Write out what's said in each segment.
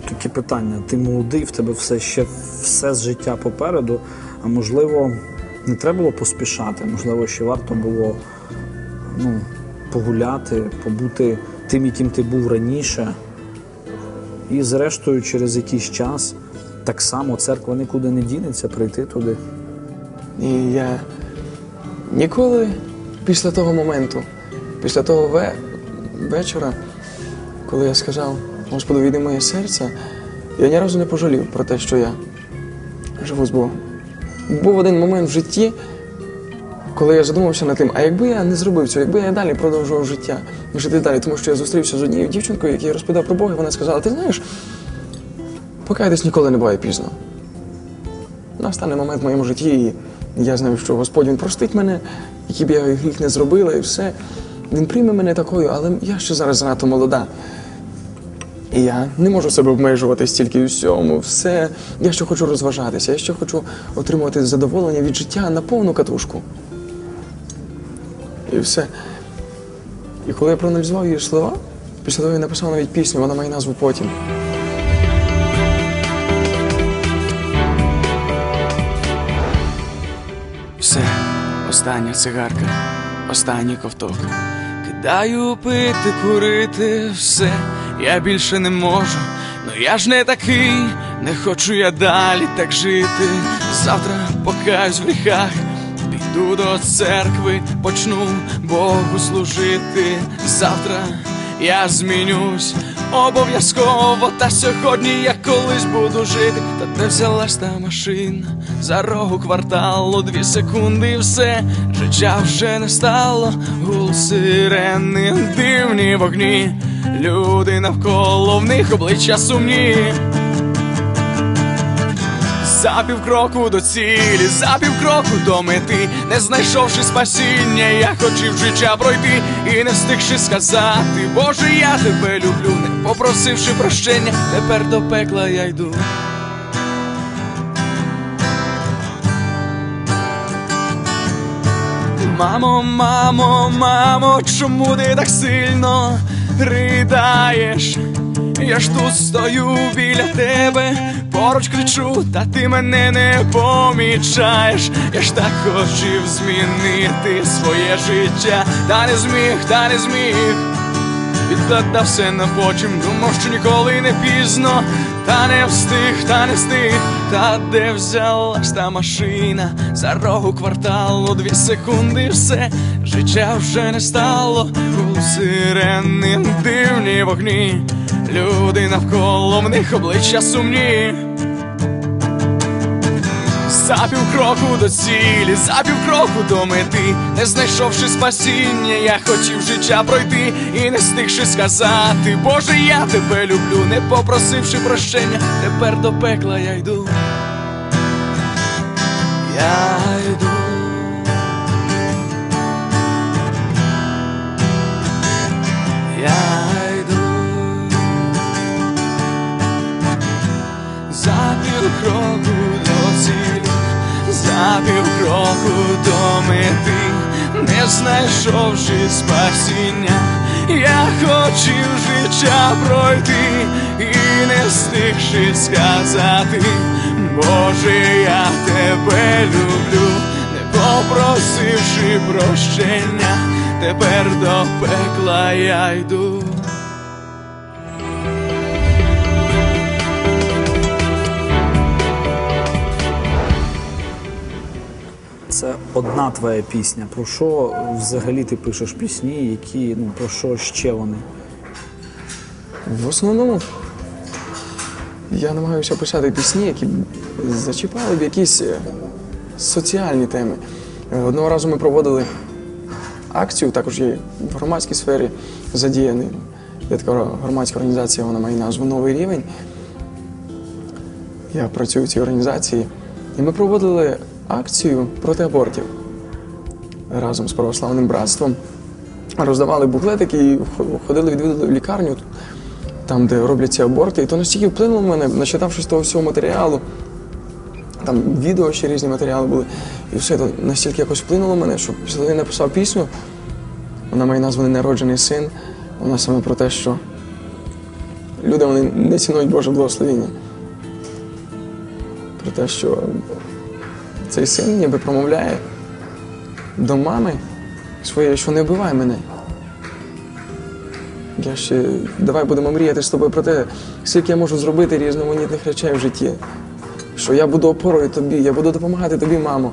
Таке питання. Ти молодий, в тебе все ще все з життя попереду, а можливо, не треба було поспішати, можливо, ще варто було ну, погуляти, побути тим, яким ти був раніше. І зрештою, через якийсь час так само церква нікуди не дінеться, прийти туди. І я ніколи після того моменту, після того ве- вечора, коли я сказав, Господи, війди моє серце, я ні разу не пожалів про те, що я живу з Богом. Був один момент в житті, коли я задумався над тим, а якби я не зробив цього, якби я далі продовжував життя, жити далі, тому що я зустрівся з однією дівчинкою, якій розповідав про Бога, і вона сказала, ти знаєш, покаятись ніколи не буває пізно. Настане момент в моєму житті, і я знаю, що Господь Він простить мене, який б я гріх не зробила, і все. Він прийме мене такою, але я ще зараз занадто молода. І я не можу себе обмежувати стільки всьому, все. Я ще хочу розважатися, я ще хочу отримувати задоволення від життя на повну катушку. І все. І коли я проаналізував її слова, після того я написав навіть пісню, вона має назву потім. Все, остання цигарка, останній ковток. Кидаю пити, курити, все, я більше не можу. Ну я ж не такий, не хочу я далі так жити. Завтра покаюсь в гріхах, піду до церкви, почну Богу служити. Завтра я змінюсь обов'язково, та сьогодні я колись буду жити. Та де взялась та машина за рогу кварталу, дві секунди і все, життя вже не стало, гул сирени, дивні вогні, люди навколо в них обличчя сумні. За півкроку до цілі, за півкроку до мети, не знайшовши спасіння, я хотів життя пройти і не встигши сказати, Боже, я тебе люблю, не попросивши прощення, тепер до пекла я йду. Мамо, мамо, мамо, чому ти так сильно ридаєш? Я ж тут стою біля тебе, поруч кричу, та ти мене не помічаєш. Я ж так хотів змінити своє життя, та не зміг, та не зміг. Відкладав все на потім, думав, що ніколи не пізно, та не встиг, та не встиг, та де взялась та машина за рогу кварталу, дві секунди, все життя вже не стало, сирени дивні вогні, люди навколо в них обличчя сумні. За півкроку до цілі, за півкроку до мети, не знайшовши спасіння, я хотів життя пройти і не встигши сказати, Боже, я тебе люблю, не попросивши прощення, тепер до пекла я йду. Я йду. Півкроку до не знайшовши спасіння, я хотів життя пройти і не встигши сказати, Боже, я тебе люблю, не попросивши прощення, тепер до пекла я йду. Це одна твоя пісня. Про що взагалі ти пишеш пісні, які ну про що ще вони? В основному я намагаюся писати пісні, які зачіпали б якісь е, соціальні теми. Одного разу ми проводили акцію, також є в громадській сфері задіяний. Є така громадська організація, вона має назву Новий рівень. Я працюю в цій організації. І ми проводили акцію проти абортів разом з православним братством. Роздавали буклетики і ходили, відвідали в лікарню, там, де роблять ці аборти. І то настільки вплинуло в мене, начитавшись того всього матеріалу. Там відео ще різні матеріали були. І все то настільки якось вплинуло мене, що після я написав пісню. Вона має назву Ненароджений син. Вона саме про те, що люди вони не цінують Боже благословіння. Про те, що цей син ніби промовляє до мами своєї, що не вбивай мене. Я ще давай будемо мріяти з тобою про те, скільки я можу зробити різноманітних речей в житті. Що я буду опорою тобі, я буду допомагати тобі, мамо.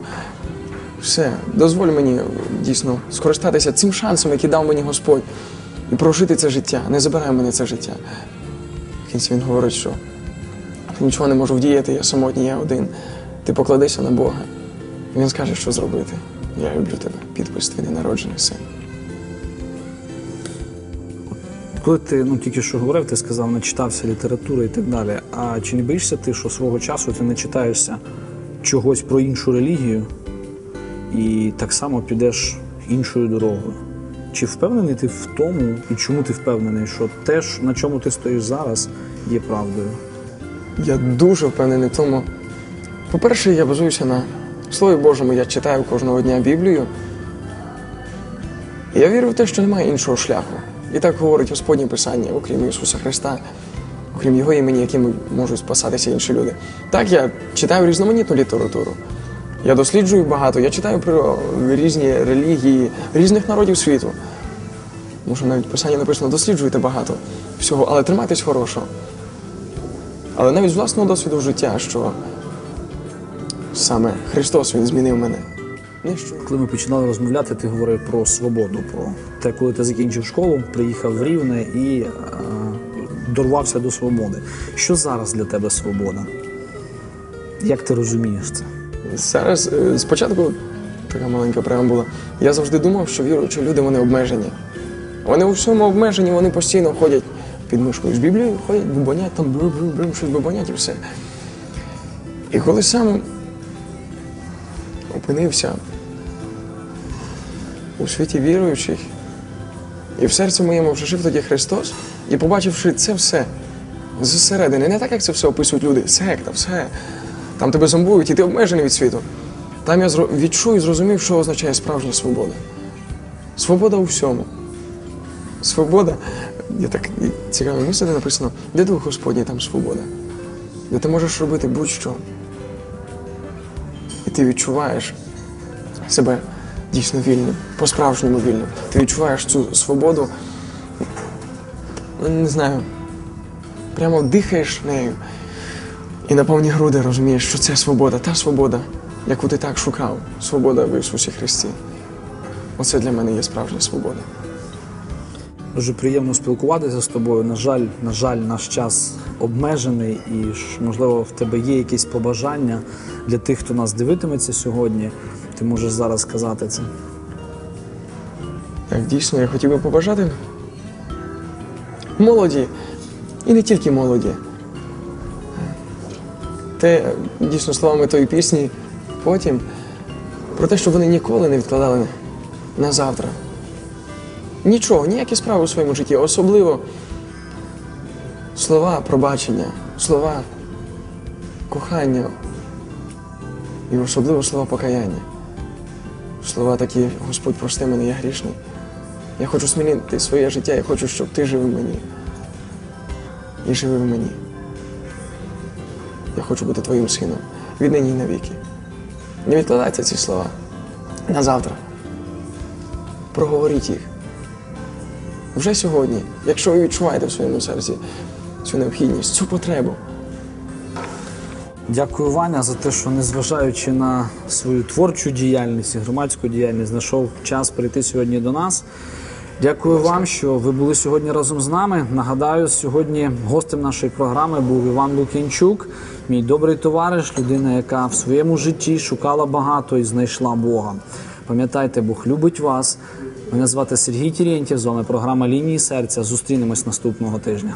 Все, дозволь мені дійсно скористатися цим шансом, який дав мені Господь, і прожити це життя. Не забирай мене це життя. В кінці він говорить, що нічого не можу вдіяти, я самотній, я один. Ти покладися на Бога. Він скаже, що зробити. Я люблю тебе. Підпис твій ненароджений син. Коли ти ну тільки що говорив, ти сказав, начитався літератури і так далі. А чи не боїшся ти, що свого часу ти начитаєшся чогось про іншу релігію і так само підеш іншою дорогою? Чи впевнений ти в тому, і чому ти впевнений, що те, на чому ти стоїш зараз, є правдою? Я дуже впевнений в тому. По-перше, я базуюся на Слові Божому, я читаю кожного дня Біблію. І я вірю в те, що немає іншого шляху. І так говорить Господнє Писання, окрім Ісуса Христа, окрім Його імені, якими можуть спасатися інші люди. Так, я читаю різноманітну літературу. Я досліджую багато, я читаю про різні релігії різних народів світу. Може, навіть в писанні написано досліджуйте багато всього, але тримайтесь хорошого. Але навіть з власного досвіду життя, що саме Христос Він змінив мене. Не. Коли ми починали розмовляти, ти говорив про свободу, про те, коли ти закінчив школу, приїхав в Рівне і е, дорвався до свободи. Що зараз для тебе свобода? Як ти розумієш це? Зараз е, спочатку така маленька преамбула. Я завжди думав, що віруючі люди вони обмежені. Вони у всьому обмежені, вони постійно ходять під мишкою з Біблією, ходять, бубонять, там брим-брим-брим, щось бубонять і все. І коли сам опинився у світі віруючих, і в серці моєму вже жив тоді Христос, і побачивши це все зсередини, не так, як це все описують люди, секта, все. Там тебе зомбують, і ти обмежений від світу. Там я відчув і зрозумів, що означає справжня свобода. Свобода у всьому. Свобода, є так цікаве місце, де написано, де дух Господній, там свобода. Де ти можеш робити будь-що. І ти відчуваєш себе дійсно вільним, по-справжньому вільним. Ти відчуваєш цю свободу, ну, не знаю, прямо дихаєш нею. І на повні груди розумієш, що це свобода, та свобода, яку ти так шукав. Свобода в Ісусі Христі. Оце для мене є справжня свобода. Дуже приємно спілкуватися з тобою. На жаль, на жаль, наш час обмежений, і можливо, в тебе є якісь побажання для тих, хто нас дивитиметься сьогодні. Ти можеш зараз сказати це. Так, дійсно, я хотів би побажати молоді, і не тільки молоді. Те, дійсно, словами тої пісні потім, про те, що вони ніколи не відкладали на завтра. Нічого, ніякі справи у своєму житті, особливо слова пробачення, слова кохання і особливо слова покаяння. Слова такі, Господь, прости мене, я грішний. Я хочу змінити своє життя, я хочу, щоб ти жив в мені. І живи в мені. Я хочу бути твоїм сином віднині і навіки. Не відкладайте ці слова на завтра. Проговоріть їх. Вже сьогодні, якщо ви відчуваєте в своєму серці цю необхідність, цю потребу. Дякую, Ваня, за те, що незважаючи на свою творчу діяльність і громадську діяльність, знайшов час прийти сьогодні до нас. Дякую вам, що ви були сьогодні разом з нами. Нагадаю, сьогодні гостем нашої програми був Іван Лук'янчук, мій добрий товариш, людина, яка в своєму житті шукала багато і знайшла Бога. Пам'ятайте, Бог любить вас. Мене звати Сергій Тірєнтів. з вами програма Лінії серця. Зустрінемось наступного тижня.